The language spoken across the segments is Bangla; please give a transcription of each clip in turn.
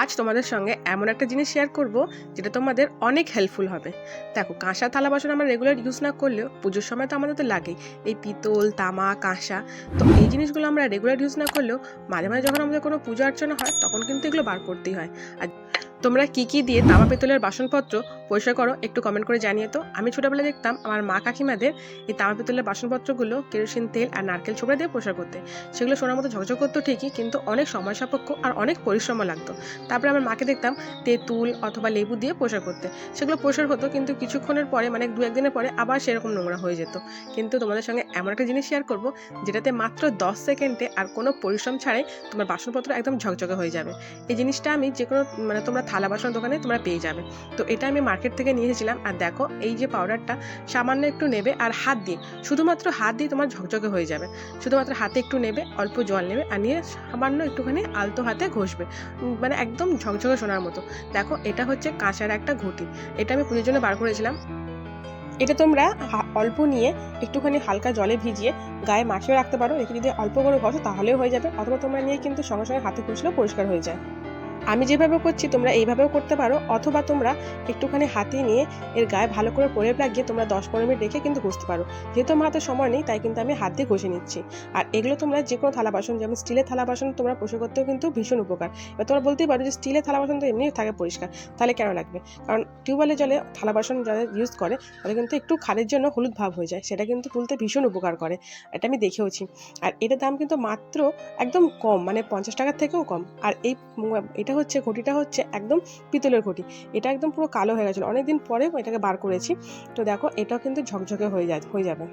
আজ তোমাদের সঙ্গে এমন একটা জিনিস শেয়ার করব যেটা তোমাদের অনেক হেল্পফুল হবে। দেখো, কাঁসা থালা বাসন আমরা রেগুলার ইউজ না করলেও পুজোর সময় তো আমাদের তো লাগেই। এই পিতল, তামা, কাঁসা। তো এই জিনিসগুলো আমরা রেগুলার ইউজ না করলেও মাঝে মাঝে যখন আমাদের কোনো পুজো অর্চনা হয়, তখন কিন্তু এগুলো বার করতেই হয়। আর তোমরা কি কি দিয়ে তামা, পিতলের বাসনপত্র পরিষ্কার করো, একটু কমেন্ট করে জানিয়ে তো। আমি ছোটোবেলায় দেখতাম আমার মা কাকিমাদের এই তামা পিতলের বাসনপত্রগুলো কেরোসিন, তেল আর নারকেল ছোবড়া দিয়ে পরিষ্কার করতে। সেগুলো সোনার মতো ঝকঝক করতো ঠিকই, কিন্তু অনেক সময় সাপেক্ষ আর অনেক পরিশ্রমও লাগতো। তারপরে আমার মাকে দেখতাম তেঁতুল অথবা লেবু দিয়ে পরিষ্কার করতে। সেগুলো পরিষ্কার হতো, কিন্তু কিছুক্ষণের পরে মানে দু একদিনের পরে আবার সেরকম নোংরা হয়ে যেত। কিন্তু তোমাদের সঙ্গে এমন একটা জিনিস শেয়ার করব, যেটাতে মাত্র দশ সেকেন্ডে আর কোনো পরিশ্রম ছাড়াই তোমার বাসনপত্র একদম ঝকঝকে হয়ে যাবে। এই জিনিসটা আমি যে কোনো মানে তোমরা থালা বাসন দোকানে তোমরা পেয়ে যাবে। তো এটা আমি মার্কেট থেকে নিয়ে এসেছিলাম। আর দেখো, এই যে পাউডারটা সামান্য একটু নেবে আর হাত দিয়ে, শুধুমাত্র হাত দিয়ে তোমার ঝকঝকে হয়ে যাবে। শুধুমাত্র হাতে একটু নেবে, অল্প জল নেবে আর নিয়ে সামান্য একটুখানি আলতো হাতে ঘষবে। মানে একদম ঝকঝকে শোনার মতো। দেখো, এটা হচ্ছে কাঁচার একটা ঘটি। এটা আমি পুজোর জন্য বার করেছিলাম। এটা তোমরা অল্প নিয়ে একটুখানি হালকা জলে ভিজিয়ে গায়ে মাখিয়ে রাখতে পারো। রেখে যদি অল্প করে ঘষো তাহলেও হয়ে যাবে। অথবা তোমরা নিয়ে কিন্তু সঙ্গে সঙ্গে হাতে ঘষলেও পরিষ্কার হয়ে যায়। আমি যেভাবে করছি তোমরা এইভাবেও করতে পারো অথবা তোমরা একটুখানি হাতে নিয়ে এর গায়ে ভালো করে প্রলেপ লাগিয়ে তোমরা দশ পনেরো মিনিট রেখে কিন্তু ঘষতে পারো। যেহেতু আমার হাতে সময় নেই তাই কিন্তু আমি হাত দিয়ে ঘষে নিচ্ছি। আর এগুলো তোমরা যে কোনো থালা বাসন যেমন স্টিলের থালা বাসন তোমরা পরিষ্কার করতেও কিন্তু ভীষণ উপকার। এবার তোমরা বলতেই পারো যে স্টিলের থালা বাসন তো এমনি থাকে পরিষ্কার তাহলে কেন লাগবে? কারণ টিউবওয়েলের জলে থালা বাসন যারা ইউজ করে তাদের কিন্তু একটু খালের জন্য হলুদ ভাব হয়ে যায় সেটা কিন্তু তুলতে ভীষণ উপকার করে এটা আমি দেখেওছি। আর এটার দাম কিন্তু মাত্র একদম কম মানে পঞ্চাশ টাকার থেকেও কম। আর এই উম, এটা হচ্ছে ঘটিটা হচ্ছে একদম পিতলের ঘটি। এটা একদম পুরো কালো হয়ে গেছিল। অনেকদিন পরে এটাকে বার করেছি। তো দেখো, এটাও কিন্তু ঝকঝকে হয়ে যায়, হয়ে যাবে।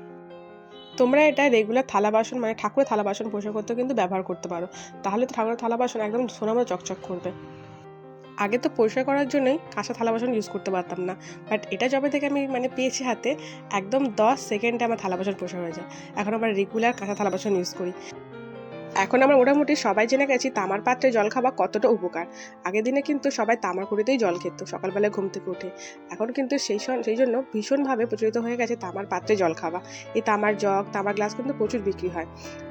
তোমরা এটা রেগুলার থালা বাসন মানে ঠাকুরের থালা বাসন পরিষ্কার করতেও কিন্তু ব্যবহার করতে পারো। তাহলে তো ঠাকুরের থালা বাসন একদম সোনামতো চকচক করবে। আগে তো পরিষ্কার করার জন্যই কাঁচা থালা বাসন ইউজ করতে পারতাম না। বাট এটা যবে থেকে আমি মানে পেয়েছি হাতে, একদম দশ সেকেন্ডে আমার থালা বাসন পরিষ্কার হয়ে যায়। এখন আমরা রেগুলার কাঁচা থালা বাসন ইউজ করি। এখন আমরা মোটামুটি সবাই জেনে গেছি তামার পাত্রে জল খাওয়া কতটা উপকার। আগের দিনে কিন্তু সবাই তামার কুড়িতেই জল খেত, সকালবেলায় ঘুম থেকে উঠে। এখন কিন্তু সেই সেই জন্য ভীষণভাবে প্রচলিত হয়ে গেছে তামার পাত্রে জল খাওয়া। এই তামার জগ, তামার গ্লাস কিন্তু প্রচুর বিক্রি হয়।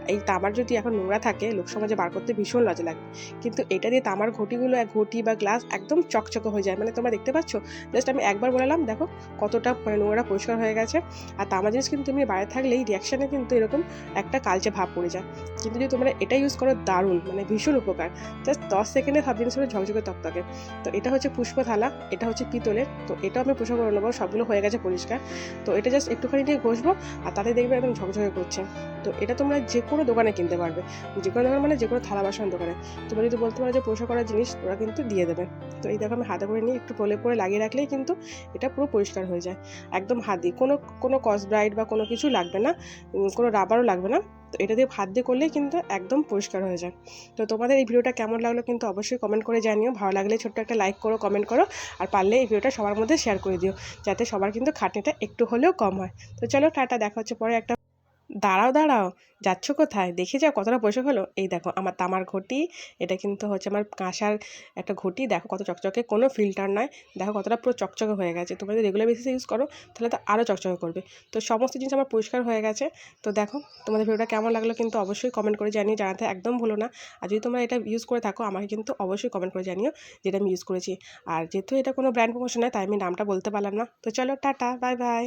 এই তামার যদি এখন নোংরা থাকে লোকসমাজে বার করতে ভীষণ লজ্জা লাগে। কিন্তু এটা দিয়ে তামার ঘটিগুলো, এক ঘটি বা গ্লাস একদম চকচকে হয়ে যায়। মানে তোমরা দেখতে পাচ্ছ? জাস্ট আমি একবার বললাম, দেখো কতটা মানে নোংরা পরিষ্কার হয়ে গেছে। আর তামার জিনিস কিন্তু তুমি বাইরে থাকলেই রিয়াকশানে কিন্তু এরকম একটা কালচে ভাব পড়ে যায়। কিন্তু যদি তোমরা এটা ইউজ করো, দারুণ মানে ভীষণ উপকার। জাস্ট দশ সেকেন্ডে সব জিনিসগুলো ঝকঝকে তকতকে। তো এটা হচ্ছে পুষ্প থালা এটা হচ্ছে পিতলের। তো এটাও আমি পরিষ্কার করে নেব, সবগুলো হয়ে গেছে পরিষ্কার। তো এটা জাস্ট একটুখানি দিয়ে ঘষবো, আর তাতে দেখবে একদম ঝকঝকে করছে। তো এটা তোমরা যে কোনো দোকানে কিনতে পারবে। যে কোনো দোকান মানে যে কোনো থালা বাসন দোকানে। তোমরা যদি বলতে পারো যে পরিষ্কার করার জিনিস, ওরা কিন্তু দিয়ে দেবে। তো এই দেখো আমি হাতে করে নিয়ে একটু প্রলেপ করে লাগিয়ে রাখলেই কিন্তু এটা পুরো পরিষ্কার হয়ে যায়। একদম হাত দিয়ে। কোনো কোনো কসব্রাইট বা কোনো কিছু লাগবে না। কোনো রাবারও লাগবে না। তো এটা দিয়ে হাত দিয়ে করলেই কিন্তু একদম পরিষ্কার হয়ে যায়। তো তোমাদের এই ভিডিওটা কেমন লাগল কিন্তু অবশ্যই কমেন্ট করে জানিও। ভালো লাগলে ছোট্ট একটা লাইক করো কমেন্ট করো। আর পারলে এই ভিডিওটা সবার মধ্যে শেয়ার করে দিও। যাতে সবার কিন্তু খাটনিটা একটু হলেও কম হয়। তো চলো টাটা, দেখা হচ্ছে পরে একটা দাঁড়াও দাঁড়াও। যাচ্ছ কোথায়? দেখে যাও কতটা পয়সা হলো। এই দেখো, আমার তামার ঘটি। এটা কিন্তু হচ্ছে আমার কাঁসার একটা ঘটি। দেখো কত চকচকে, কোনো ফিল্টার নয়। দেখো কতটা পুরো চকচকে হয়ে গেছে। তোমরা যদি রেগুলার বেসিসে ইউজ করো, তাহলে তো আরও চকচকে করবে। তো সমস্ত জিনিস আমার পরিষ্কার হয়ে গেছে। তো দেখো, তোমাদের ভিডিওটা কেমন লাগল কিন্তু অবশ্যই কমেন্ট করে জানিয়ে জানাতে একদম ভুলো না। আর যদি তোমরা এটা ইউজ করে থাকো, আমাকে কিন্তু অবশ্যই কমেন্ট করে জানিও যেটা আমি ইউজ করেছি। আর যেহেতু এটা কোনো ব্র্যান্ড প্রমোশন নয়, তাই আমি নামটা বলতে পারলাম না। তো চলো, টাটা বাই বাই